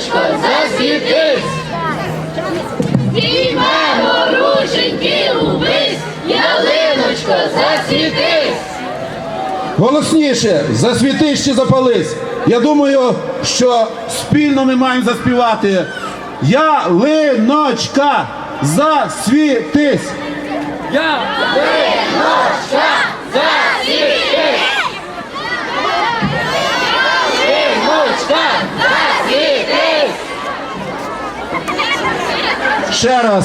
сонечко, засвітись. Діймемо рушеньки увесь, ялиночко, засвітись. Голосніше, засвітись чи запались. Я думаю, що спільно ми маємо заспівати. Ялиночка, засвітись. Я Ще раз.